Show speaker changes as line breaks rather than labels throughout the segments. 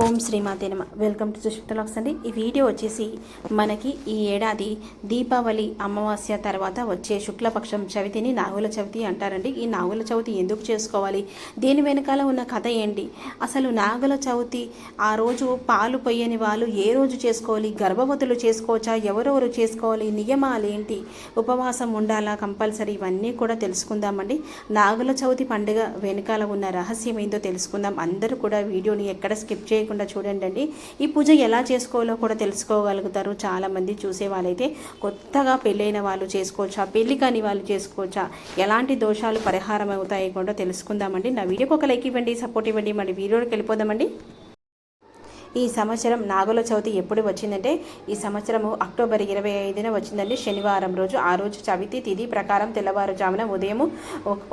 ఓం శ్రీమాతే నమ. Welcome to Sushmita lakhs అండి. ఈ వీడియో వచ్చేసి మనకి ఈ ఏడాది దీపావళి అమావాస్య తర్వాత వచ్చే శుక్లపక్షం చవితిని నాగుల చవితి అంటారండి. ఈ నాగుల చవితి ఎందుకు చేసుకోవాలి? దీని వెనకాల ఉన్న కథ ఏంటి? అసలు నాగుల చవితి ఆ రోజు పాలు పొయ్యని వాళ్ళు ఏ రోజు చేసుకోవాలి? గర్భవతులు చేసుకోవచ్చా? ఎవరెవరు చేసుకోవాలి? నియమాలు ఏంటి? ఉపవాసం ఉండాలా? కంపల్సరీ ఇవన్నీ కూడా తెలుసుకుందామండి. నాగుల చవితి పండుగ వెనకాల ఉన్న రహస్యం ఏందో తెలుసుకుందాం. అందరూ కూడా వీడియోని ఎక్కడ స్కిప్ చేయకుండా చూడండి అండి ఈ పూజ ఎలా చేసుకోవాలో కూడా తెలుసుకోగలుగుతారు చాలామంది చూసే వాళ్ళైతే కొత్తగా పెళ్ళైన వాళ్ళు చేసుకోవచ్చా? పెళ్ళి కాని వాళ్ళు చేసుకోవచ్చా? ఎలాంటి దోషాలు పరిహారం అవుతాయి కూడా తెలుసుకుందామండి. నా వీడియోకి ఒక లైక్ ఇవ్వండి సపోర్ట్ ఇవ్వండి. మరి వీడియోకి వెళ్ళిపోదామండి. ఈ సంవత్సరం నాగుల చవితి ఎప్పుడు వచ్చిందంటే ఈ సంవత్సరము అక్టోబర్ ఇరవై ఐదున వచ్చిందండి శనివారం రోజు. ఆ రోజు చవితి తిథి ప్రకారం తెల్లవారుజామున ఉదయం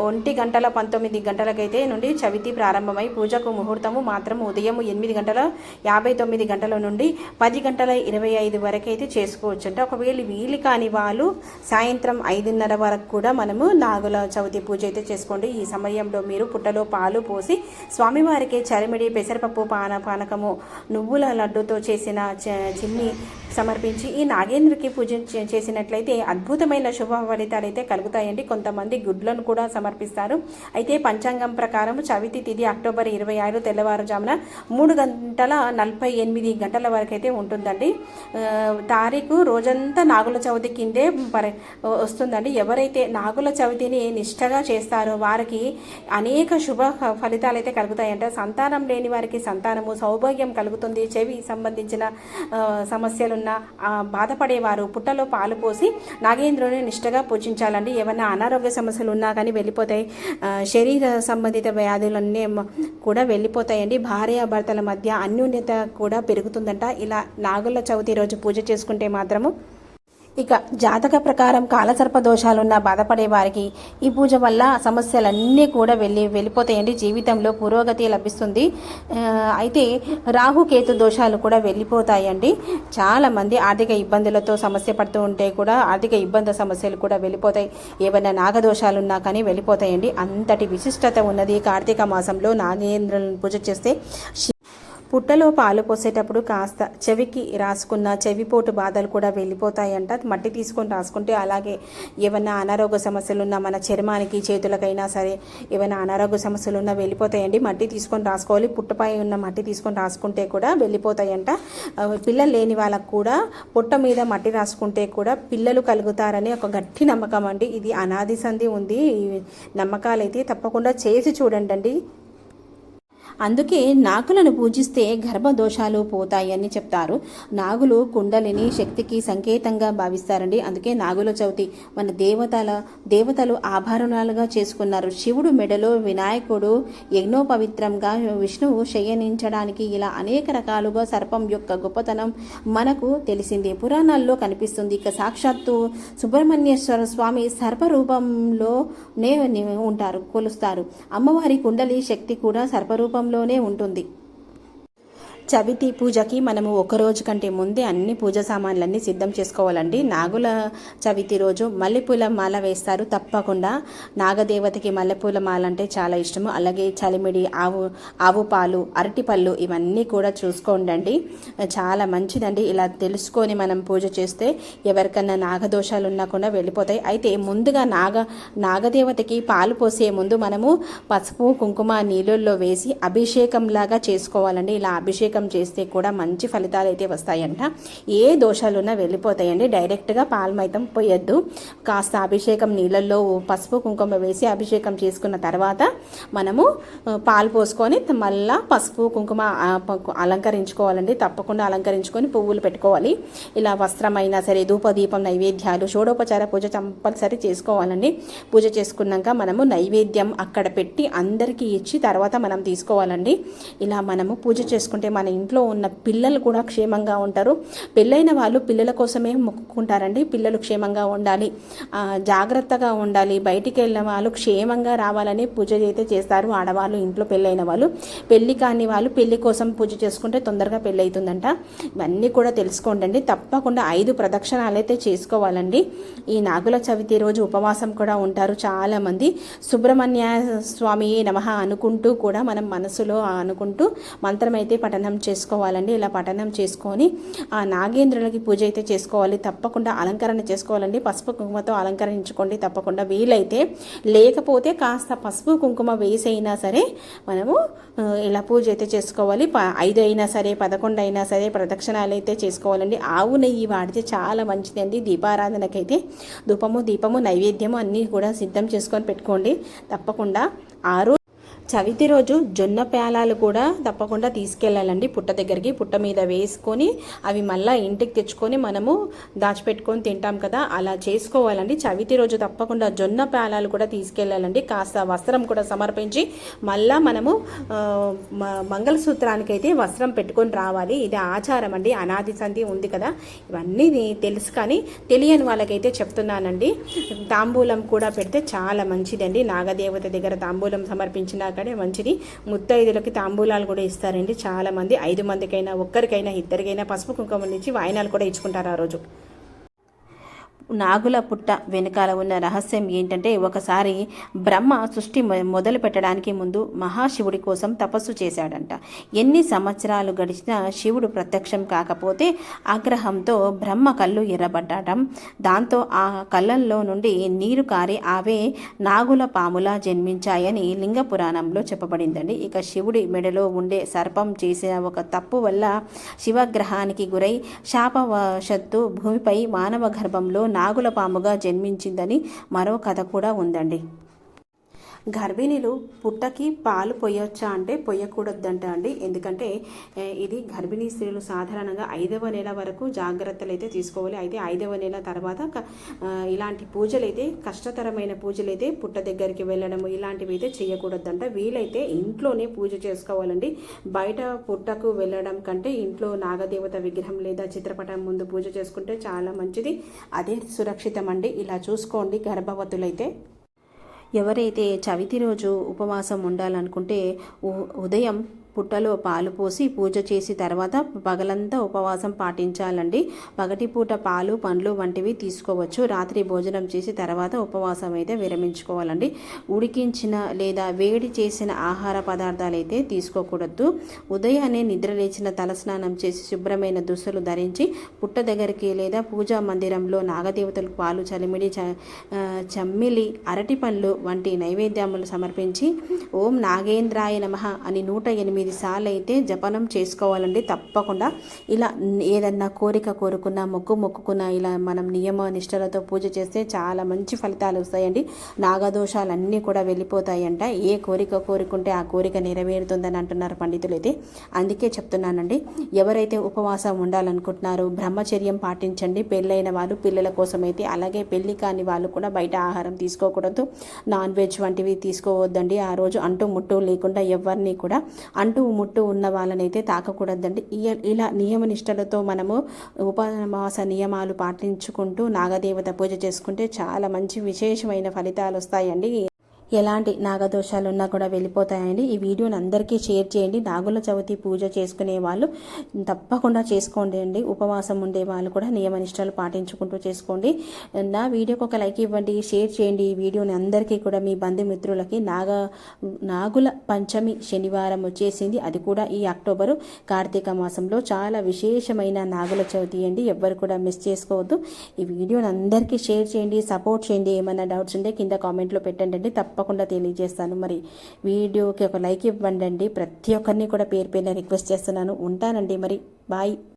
ఒంటి గంటల పంతొమ్మిది గంటలకైతే నుండి చవితి ప్రారంభమై పూజకు ముహూర్తము మాత్రం ఉదయం ఎనిమిది గంటల యాభై తొమ్మిది గంటల నుండి పది గంటల ఇరవై ఐదు వరకు అయితే చేసుకోవచ్చు అంటే ఒకవేళ వీలు కాని వాళ్ళు సాయంత్రం ఐదున్నర వరకు కూడా మనము నాగుల చవితి పూజ అయితే చేసుకోండి. ఈ సమయంలో మీరు పుట్టలో పాలు పోసి స్వామివారికి చరిమిడి పెసరపప్పు పాన పానకము నువ్వుల లడ్డుతో చేసిన చిన్ని సమర్పించి ఈ నాగేంద్రకి పూజ చేసినట్లయితే అద్భుతమైన శుభ ఫలితాలు అయితే కలుగుతాయండి. కొంతమంది గుడ్లను కూడా సమర్పిస్తారు. అయితే పంచాంగం ప్రకారం చవితి తిథి అక్టోబర్ ఇరవై ఆరు తెల్లవారుజామున మూడు గంటల నలభై ఎనిమిది గంటల వరకు అయితే ఉంటుందండి తారీఖు రోజంతా నాగుల చవితి కిందే పరి వస్తుందండి. ఎవరైతే నాగుల చవితిని నిష్టగా చేస్తారో వారికి అనేక శుభ ఫలితాలు అయితే కలుగుతాయంట. సంతానం లేని వారికి సంతానము సౌభాగ్యం కలుగుతుంది. చెవి సంబంధించిన సమస్యలు ఉన్న బాధపడేవారు పుట్టలో పాలు పోసి నాగేంద్రుని నిష్టగా పూజించాలండి ఏమైనా అనారోగ్య సమస్యలు ఉన్నా కానీ వెళ్ళిపోతాయి. శరీర సంబంధిత వ్యాధులన్నీ కూడా వెళ్ళిపోతాయండి. భార్య భర్తల మధ్య అన్యోన్యత కూడా పెరుగుతుందంట. ఇలా నాగుల చవితి రోజు పూజ చేసుకుంటే మాత్రము ఇక జాతక ప్రకారం కాలసర్ప దోషాలున్న బాధపడే వారికి ఈ పూజ వల్ల సమస్యలన్నీ కూడా వెళ్ళి వెళ్ళిపోతాయండి. జీవితంలో పురోగతి లభిస్తుంది. అయితే రాహుకేతు దోషాలు కూడా వెళ్ళిపోతాయండి. చాలామంది ఆర్థిక ఇబ్బందులతో సమస్య పడుతూ ఉంటే కూడా ఆర్థిక ఇబ్బంది సమస్యలు కూడా వెళ్ళిపోతాయి. ఏమైనా నాగదోషాలున్నా కానీ వెళ్ళిపోతాయండి. అంతటి విశిష్టత ఉన్నది. కార్తీక మాసంలో నాగేంద్రులను పూజ చేస్తే పుట్టలో పాలు పోసేటప్పుడు కాస్త చెవికి రాసుకున్న చెవిపోటు బాధలు కూడా వెళ్ళిపోతాయంట. మట్టి తీసుకొని రాసుకుంటే అలాగే ఏమైనా అనారోగ్య సమస్యలు ఉన్నా మన చర్మానికి చేతులకైనా సరే ఏమైనా అనారోగ్య సమస్యలు ఉన్నా వెళ్ళిపోతాయండి. మట్టి తీసుకొని రాసుకోవాలి. పుట్టపై ఉన్న మట్టి తీసుకొని రాసుకుంటే కూడా వెళ్ళిపోతాయంట. పిల్లలు లేని వాళ్ళకు కూడా పుట్ట మీద మట్టి రాసుకుంటే కూడా పిల్లలు కలుగుతారని ఒక గట్టి నమ్మకం అండి. ఇది అనాది సంధి ఉంది. నమ్మకాలు అయితే తప్పకుండా చేసి చూడండి అందుకే నాగులను పూజిస్తే గర్భదోషాలు పోతాయని చెప్తారు. నాగులు కుండలిని శక్తికి సంకేతంగా భావిస్తారండి. అందుకే నాగుల చవితి మన దేవతల దేవతలు ఆభరణాలుగా చేసుకున్నారు. శివుడు మెడలో వినాయకుడు ఎన్నో పవిత్రంగా విష్ణువు శయనించడానికి ఇలా అనేక రకాలుగా సర్పం యొక్క గొప్పతనం మనకు తెలిసింది. పురాణాల్లో కనిపిస్తుంది. ఇక సాక్షాత్తు సుబ్రహ్మణ్యేశ్వర స్వామి సర్పరూపంలోనే ఉంటారు కొలుస్తారు. అమ్మవారి కుండలి శక్తి కూడా సర్పరూపం రూపంలోనే ఉంటుంది. చవితి పూజకి మనము ఒక రోజు కంటే ముందే అన్ని పూజ సామాన్లన్నీ సిద్ధం చేసుకోవాలండి. నాగుల చవితి రోజు మల్లెపూల మాల వేస్తారు. తప్పకుండా నాగదేవతకి మల్లెపూల మాల అంటే చాలా ఇష్టము. అలాగే చలిమిడి ఆవు ఆవు పాలు అరటిపళ్ళు ఇవన్నీ కూడా చూసుకోండి చాలా మంచిదండి. ఇలా తెలుసుకొని మనం పూజ చేస్తే ఎవరికన్నా నాగదోషాలు ఉన్నా కూడా వెళ్ళిపోతాయి. అయితే ముందుగా నాగ నాగదేవతకి పాలు పోసే ముందు మనము పసుపు కుంకుమ నీళ్ళల్లో వేసి అభిషేకం లాగా చేసుకోవాలండి. ఇలా అభిషేకం అభిషేకం చేస్తే కూడా మంచి ఫలితాలు అయితే వస్తాయంట. ఏ దోషాలున్నా వెళ్ళిపోతాయండి. డైరెక్ట్గా పాల్మైతం పోయొద్దు. కాస్త అభిషేకం నీళ్ళల్లో పసుపు కుంకుమ వేసి అభిషేకం చేసుకున్న తర్వాత మనము పాలు పోసుకొని మళ్ళా పసుపు కుంకుమ అలంకరించుకోవాలండి. తప్పకుండా అలంకరించుకొని పువ్వులు పెట్టుకోవాలి. ఇలా వస్త్రమైనా సరే ధూపదీపం నైవేద్యాలు షోడోపచార పూజ కంపల్సరీ చేసుకోవాలండి. పూజ చేసుకున్నాక మనము నైవేద్యం అక్కడ పెట్టి అందరికీ ఇచ్చి తర్వాత మనం తీసుకోవాలండి. ఇలా మనము పూజ చేసుకుంటే మన ఇంట్లో ఉన్న పిల్లలు కూడా క్షేమంగా ఉంటారు. పెళ్ళైన వాళ్ళు పిల్లల కోసమే మొక్కుకుంటారండి. పిల్లలు క్షేమంగా ఉండాలి. జాగ్రత్తగా ఉండాలి. బయటికి వెళ్ళిన వాళ్ళు క్షేమంగా రావాలని పూజ అయితే చేస్తారు. ఆడవాళ్ళు ఇంట్లో పెళ్ళైన వాళ్ళు. పెళ్ళి కాని వాళ్ళు పెళ్ళి కోసం పూజ చేసుకుంటే తొందరగా పెళ్ళి అవుతుందంట ఇవన్నీ కూడా తెలుసుకోండి తప్పకుండా ఐదు ప్రదక్షిణాలు అయితే చేసుకోవాలండి. ఈ నాగుల చవితి రోజు ఉపవాసం కూడా ఉంటారు చాలామంది. సుబ్రహ్మణ్య స్వామి నమ అనుకుంటూ కూడా మనం మనసులో అనుకుంటూ మంత్రమైతే పఠనం చేసుకోవాలండి. ఇలా పఠనం చేసుకొని ఆ నాగేంద్రులకి పూజ అయితే చేసుకోవాలి. తప్పకుండా అలంకరణ చేసుకోవాలండి. పసుపు కుంకుమతో అలంకరించుకోండి తప్పకుండా. వీలైతే లేకపోతే కాస్త పసుపు కుంకుమ వేసైనా సరే మనము ఇలా పూజ అయితే చేసుకోవాలి. ప ఐదు అయినా సరే పదకొండు అయినా సరే ప్రదక్షిణాలు అయితే చేసుకోవాలండి. ఆవు నెయ్యి వాడితే చాలా మంచిదండి. దీపారాధనకైతే ధూపము దీపము నైవేద్యము అన్నీ కూడా సిద్ధం చేసుకొని పెట్టుకోండి. తప్పకుండా ఆరు చవితి రోజు జొన్న పేలాలు కూడా తప్పకుండా తీసుకెళ్ళాలండి. పుట్ట దగ్గరికి పుట్ట మీద వేసుకొని అవి మళ్ళీ ఇంటికి తెచ్చుకొని మనము దాచిపెట్టుకొని తింటాం కదా అలా చేసుకోవాలండి. చవితి రోజు తప్పకుండా జొన్న పేలాలు కూడా తీసుకెళ్ళాలండి. కాస్త వస్త్రం కూడా సమర్పించి మళ్ళా మనము మంగళసూత్రానికి అయితే వస్త్రం పెట్టుకొని రావాలి. ఇది ఆచారం అండి. అనాది సంధి ఉంది కదా ఇవన్నీ తెలుసు కానీ తెలియని వాళ్ళకైతే చెప్తున్నానండి. తాంబూలం కూడా పెడితే చాలా మంచిదండి. నాగదేవత దగ్గర తాంబూలం సమర్పించినాక అక్కడే మంచిది. ముత్తైదులకి తాంబూలాలు కూడా ఇస్తారండి. చాలా మంది ఐదు మందికైనా ఒక్కరికైనా ఇద్దరికైనా పసుపు కుంకుమ నుంచి వాయినాలు కూడా ఇచ్చుకుంటారు ఆ రోజు. నాగుల పుట్ట వెనకాల ఉన్న రహస్యం ఏంటంటే ఒకసారి బ్రహ్మ సృష్టి మొదలు పెట్టడానికి ముందు మహాశివుడి కోసం తపస్సు చేశాడంట. ఎన్ని సంవత్సరాలు గడిచినా శివుడు ప్రత్యక్షం కాకపోతే ఆగ్రహంతో బ్రహ్మ కళ్ళు ఎర్రబడ్డాటం. దాంతో ఆ కళ్ళల్లో నుండి నీరు కారి అవే నాగుల పాములా జన్మించాయని లింగ పురాణంలో చెప్పబడిందండి. ఇక శివుడి మెడలో ఉండే సర్పం చేసిన ఒక తప్పు వల్ల శివగ్రహానికి గురై శాపవశత్తు భూమిపై మానవ గర్భంలో నాగుల పాముగా జన్మించిందని మరో కథ కూడా ఉందండి. గర్భిణీలు పుట్టకి పాలు పొయ్యొచ్చా అంటే పొయ్యకూడదంట అండి. ఎందుకంటే ఇది గర్భిణీ స్త్రీలు సాధారణంగా ఐదవ నెల వరకు జాగ్రత్తలు అయితే తీసుకోవాలి. అయితే ఐదవ నెల తర్వాత ఇలాంటి పూజలు అయితే కష్టతరమైన పూజలు అయితే పుట్ట దగ్గరికి వెళ్ళడం ఇలాంటివి అయితే చేయకూడదంట వీలైతే ఇంట్లోనే పూజ చేసుకోవాలండి. బయట పుట్టకు వెళ్ళడం కంటే ఇంట్లో నాగదేవత విగ్రహం లేదా చిత్రపటం ముందు పూజ చేసుకుంటే చాలా మంచిది. అదే సురక్షితం అండి ఇలా చూసుకోండి గర్భవతులైతే. ఎవరైతే చవితి రోజు ఉపవాసం ఉండాలనుకుంటే ఉ- ఉదయం పుట్టలో పాలు పోసి పూజ చేసి తర్వాత పగలంతా ఉపవాసం పాటించాలండి. పగటిపూట పాలు పండ్లు వంటివి తీసుకోవచ్చు. రాత్రి భోజనం చేసి తర్వాత ఉపవాసం అయితే విరమించుకోవాలండి. ఉడికించిన లేదా వేడి చేసిన ఆహార పదార్థాలు అయితే తీసుకోకూడదు. ఉదయాన్నే నిద్ర లేచిన తలస్నానం చేసి శుభ్రమైన దుస్తులు ధరించి పుట్ట దగ్గరికి లేదా పూజా మందిరంలో నాగదేవతలకు పాలు చలిమిడి చ చమ్మిలి అరటి పండ్లు వంటి నైవేద్యములు సమర్పించి ఓం నాగేంద్రాయ నమః అని నూట ఎనిమిది సార్లు అయితే జపనం చేసుకోవాలండి తప్పకుండా. ఇలా ఏదన్నా కోరిక కోరుకున్నా మొక్కు మొక్కుకున్నా ఇలా మనం నియమ నిష్టలతో పూజ చేస్తే చాలా మంచి ఫలితాలు వస్తాయండి. నాగదోషాలన్నీ కూడా వెళ్ళిపోతాయంట. ఏ కోరిక కోరుకుంటే ఆ కోరిక నెరవేరుతుందని అంటున్నారు పండితులు అయితే అందుకే చెప్తున్నానండి ఎవరైతే ఉపవాసం ఉండాలనుకుంటున్నారు బ్రహ్మచర్యం పాటించండి. పెళ్ళైన వాళ్ళు పిల్లల కోసం అయితే అలాగే పెళ్ళి కాని వాళ్ళు కూడా బయట ఆహారం తీసుకోకూడదు. నాన్ వెజ్ వంటివి తీసుకోవద్దండి. ఆ రోజు అంటూ ముట్టు లేకుండా ఎవరిని కూడా అంటూ ముట్టు ఉన్న వాళ్ళనైతే తాకకూడదండి. ఇలా నియమ నిష్టలతో మనము ఉపవాస నియమాలు పాటించుకుంటూ నాగదేవత పూజ చేసుకుంటే చాలా మంచి విశేషమైన ఫలితాలు వస్తాయండి ఎలాంటి నాగదోషాలున్నా కూడా వెళ్ళిపోతాయండి. ఈ వీడియోని అందరికీ షేర్ చేయండి. నాగుల చవితి పూజ చేసుకునే వాళ్ళు తప్పకుండా చేసుకోండి అండి. ఉపవాసం ఉండే వాళ్ళు కూడా నియమనిష్టాలు పాటించుకుంటూ చేసుకోండి. నా వీడియోకి ఒక లైక్ ఇవ్వండి షేర్ చేయండి. ఈ వీడియోని అందరికీ కూడా మీ బంధుమిత్రులకి నాగ నాగుల పంచమి శనివారం వచ్చేసింది. అది కూడా ఈ అక్టోబరు కార్తీక మాసంలో చాలా విశేషమైన నాగుల చవితి అండి. ఎవ్వరు కూడా మిస్ చేసుకోవద్దు. ఈ వీడియోని అందరికీ షేర్ చేయండి సపోర్ట్ చేయండి. ఏమైనా డౌట్స్ ఉంటే కింద కామెంట్లో పెట్టండి అండి. తప్ప తప్పకుండా తెలియజేస్తాను. మరి వీడియోకి ఒక లైక్ ఇవ్వండి అండి ప్రతి ఒక్కరిని కూడా పేరు పేరున రిక్వెస్ట్ చేస్తున్నాను. ఉంటానండి మరి. బాయ్.